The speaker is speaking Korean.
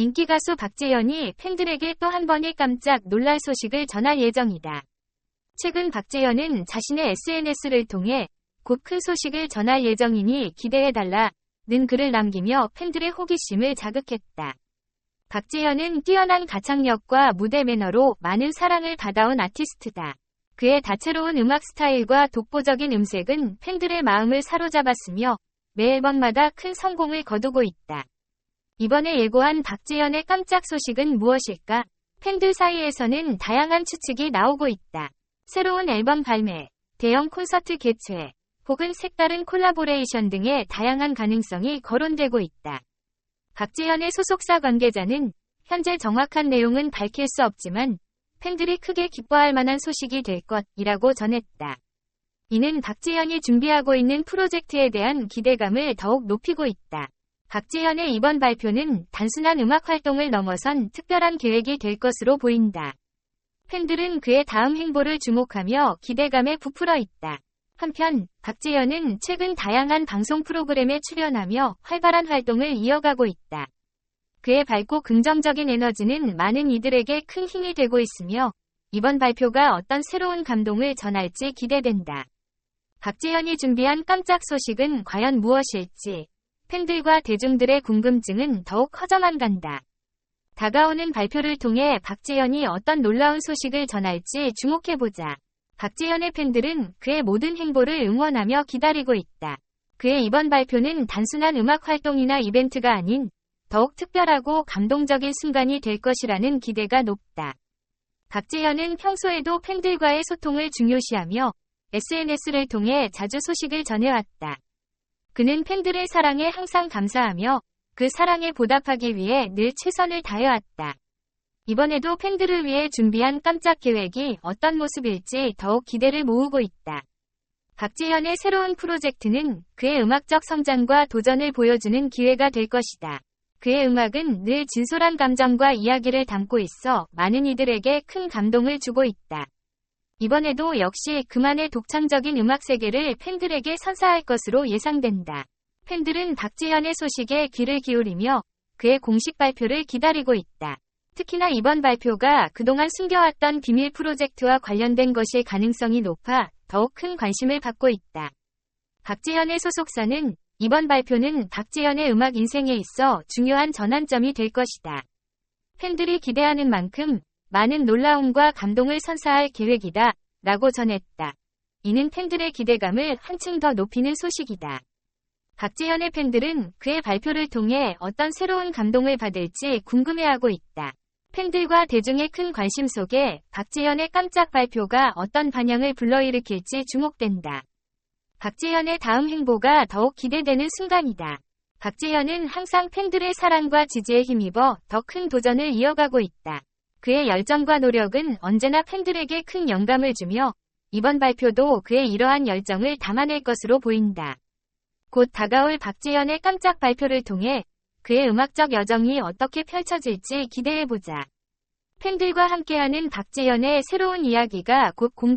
인기 가수 박재현이 팬들에게 또 한 번의 깜짝 놀랄 소식을 전할 예정이다. 최근 박재현은 자신의 SNS를 통해 곧 큰 소식을 전할 예정이니 기대해달라 는 글을 남기며 팬들의 호기심을 자극했다. 박재현은 뛰어난 가창력과 무대 매너로 많은 사랑을 받아온 아티스트다. 그의 다채로운 음악 스타일과 독보적인 음색은 팬들의 마음을 사로잡았으며 매 앨범마다 큰 성공을 거두고 있다. 이번에 예고한 박재현의 깜짝 소식은 무엇일까? 팬들 사이에서는 다양한 추측이 나오고 있다. 새로운 앨범 발매, 대형 콘서트 개최, 혹은 색다른 콜라보레이션 등의 다양한 가능성이 거론되고 있다. 박재현의 소속사 관계자는 현재 정확한 내용은 밝힐 수 없지만 팬들이 크게 기뻐할 만한 소식이 될 것이라고 전했다. 이는 박재현이 준비하고 있는 프로젝트에 대한 기대감을 더욱 높이고 있다. 박재현의 이번 발표는 단순한 음악 활동을 넘어선 특별한 계획이 될 것으로 보인다. 팬들은 그의 다음 행보를 주목하며 기대감에 부풀어 있다. 한편 박재현은 최근 다양한 방송 프로그램에 출연하며 활발한 활동을 이어가고 있다. 그의 밝고 긍정적인 에너지는 많은 이들에게 큰 힘이 되고 있으며 이번 발표가 어떤 새로운 감동을 전할지 기대된다. 박재현이 준비한 깜짝 소식은 과연 무엇일지 팬들과 대중들의 궁금증은 더욱 커져만 간다. 다가오는 발표를 통해 박재현이 어떤 놀라운 소식을 전할지 주목해보자. 박재현의 팬들은 그의 모든 행보를 응원하며 기다리고 있다. 그의 이번 발표는 단순한 음악 활동이나 이벤트가 아닌 더욱 특별하고 감동적인 순간이 될 것이라는 기대가 높다. 박재현은 평소에도 팬들과의 소통을 중요시하며 SNS를 통해 자주 소식을 전해왔다. 그는 팬들의 사랑에 항상 감사하며 그 사랑에 보답하기 위해 늘 최선을 다해왔다. 이번에도 팬들을 위해 준비한 깜짝 계획이 어떤 모습일지 더욱 기대를 모으고 있다. 박재현의 새로운 프로젝트는 그의 음악적 성장과 도전을 보여주는 기회가 될 것이다. 그의 음악은 늘 진솔한 감정과 이야기를 담고 있어 많은 이들에게 큰 감동을 주고 있다. 이번에도 역시 그만의 독창적인 음악 세계를 팬들에게 선사할 것으로 예상된다. 팬들은 박재현의 소식에 귀를 기울이며 그의 공식 발표를 기다리고 있다. 특히나 이번 발표가 그동안 숨겨왔던 비밀 프로젝트와 관련된 것일 가능성이 높아 더욱 큰 관심을 받고 있다. 박재현의 소속사는 이번 발표는 박재현의 음악 인생에 있어 중요한 전환점이 될 것이다. 팬들이 기대하는 만큼 많은 놀라움과 감동을 선사할 계획이다. 라고 전했다. 이는 팬들의 기대감을 한층 더 높이는 소식이다. 박재현의 팬들은 그의 발표를 통해 어떤 새로운 감동을 받을지 궁금해하고 있다. 팬들과 대중의 큰 관심 속에 박재현의 깜짝 발표가 어떤 반향을 불러일으킬지 주목된다. 박재현의 다음 행보가 더욱 기대되는 순간이다. 박재현은 항상 팬들의 사랑과 지지에 힘입어 더 큰 도전을 이어가고 있다. 그의 열정과 노력은 언제나 팬들에게 큰 영감을 주며 이번 발표도 그의 이러한 열정을 담아낼 것으로 보인다. 곧 다가올 박재현의 깜짝 발표를 통해 그의 음악적 여정이 어떻게 펼쳐질지 기대해보자. 팬들과 함께하는 박재현의 새로운 이야기가 곧 공...